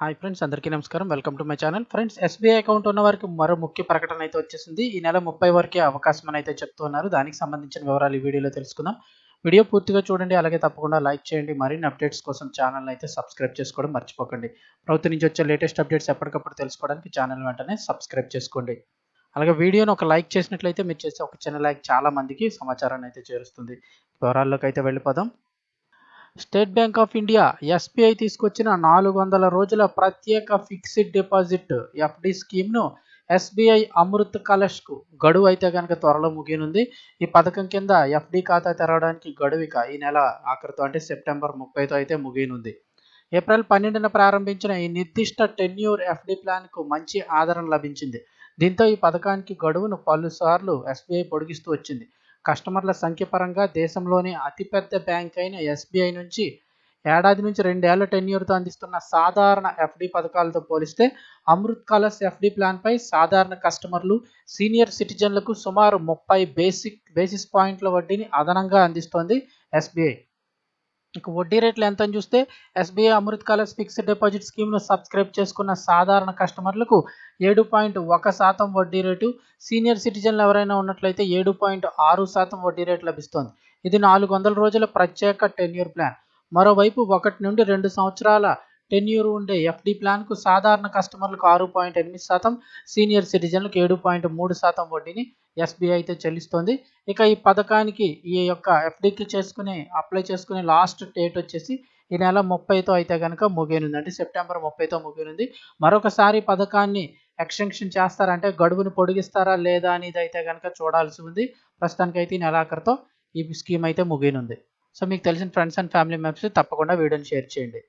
Hi friends అందరికీ నమస్కారం. Welcome to my channel. Friends SBI account ఉన్న వారికి మరో ముఖ్య ప్రకటన అయితే వచ్చేసింది. ఈ నెల ముప్పై వరకే అవకాశం అని అయితే చెప్తున్నారు దానికి సంబంధించిన వివరాలు ఈ వీడియోలో తెలుసుకుందాం. వీడియో పూర్తిగా చూడండి అలాగే తప్పకుండా లైక్ చేయండి. మరిన్ని అప్డేట్స్ కోసం ఛానల్ అయితే సబ్స్క్రైబ్ చేసుకోవడం మర్చిపోకండి. ప్రభుత్వం నుంచి వచ్చే లేటెస్ట్ అప్డేట్స్ ఎప్పటికప్పుడు తెలుసుకోవడానికి ఛానల్ వెంటనే సబ్స్క్రైబ్ చేసుకోండి. అలాగే వీడియోను ఒక లైక్ చేసినట్లయితే మీరు చేసే ఒక చిన్న లైక్ చాలా మందికి సమాచారాన్ని అయితే చేరుస్తుంది. వివరాల్లోకి అయితే వెళ్ళిపోదాం. State Bank of India SBI తీసుకొచ్చిన నాలుగు వందల రోజుల ప్రత్యేక ఫిక్స్డ్ డిపాజిట్ ఎఫ్డి స్కీమ్ను ఎస్బీఐ అమృత్ కలష్కు గడువు అయితే కనుక త్వరలో ముగియనుంది. ఈ పథకం కింద ఎఫ్డి ఖాతా తెరవడానికి గడువు ఇక ఈ నెల ఆఖరితో అంటే సెప్టెంబర్ ముప్పైతో అయితే ముగియనుంది. ఏప్రిల్ పన్నెండున ప్రారంభించిన ఈ నిర్దిష్ట టెన్యూర్ ఎఫ్డి ప్లాన్కు మంచి ఆదరణ లభించింది. దీంతో ఈ పథకానికి గడువును పలుసార్లు ఎస్బీఐ పొడిగిస్తూ వచ్చింది. కస్టమర్ల సంఖ్య పరంగా దేశంలోని అతిపెద్ద బ్యాంక్ అయిన ఎస్బీఐ నుంచి ఏడాది నుంచి రెండేళ్ళ టెన్యూర్తో అందిస్తున్న సాధారణ ఎఫ్డి పథకాలతో పోలిస్తే అమృత్ కాలస్ ఎఫ్డి ప్లాన్పై సాధారణ కస్టమర్లు సీనియర్ సిటిజన్లకు సుమారు ముప్పై బేసిక్ బేసిస్ పాయింట్ల వడ్డీని అదనంగా అందిస్తోంది ఎస్బీఐ. ఇక వడ్డీ రేట్లు ఎంత అని చూస్తే ఎస్బీఐ అమృత్ కలర్స్ ఫిక్స్డ్ డిపాజిట్ స్కీమ్ను సబ్స్క్రైబ్ చేసుకున్న సాధారణ కస్టమర్లకు ఏడు పాయింట్ ఒక శాతం వడ్డీ రేటు సీనియర్ సిటిజన్లు ఎవరైనా ఉన్నట్లయితే ఏడు పాయింట్ ఆరు శాతం వడ్డీ రేటు లభిస్తోంది. ఇది నాలుగు వందల రోజుల ప్రత్యేక టెన్యూర్ ప్లాన్. మరోవైపు ఒకటి నుండి రెండు సంవత్సరాల టెన్యూర్ ఉండే ఎఫ్డి ప్లాన్కు సాధారణ కస్టమర్లకు ఆరు పాయింట్ ఎనిమిది శాతం సీనియర్ సిటిజన్లకు ఏడు పాయింట్ మూడు శాతం వడ్డీని ఎస్బీఐ అయితే చెల్లిస్తోంది. ఇక ఈ పథకానికి ఈ యొక్క ఎఫ్డీకి చేసుకునే అప్లై చేసుకునే లాస్ట్ డేట్ వచ్చేసి ఈ నెల ముప్పైతో అయితే కనుక ముగియనుంది అంటే సెప్టెంబర్ ముప్పైతో ముగియనుంది. మరొకసారి పథకాన్ని ఎక్స్టెన్షన్ చేస్తారంటే గడువును పొడిగిస్తారా లేదా అనేది అయితే కనుక చూడాల్సి ఉంది. ప్రస్తుతానికైతే ఈ నెలాఖరుతో ఈ స్కీమ్ అయితే ముగియనుంది. సో మీకు తెలిసిన ఫ్రెండ్స్ అండ్ ఫ్యామిలీ మెంబర్స్ తప్పకుండా వీడియోని షేర్ చేయండి.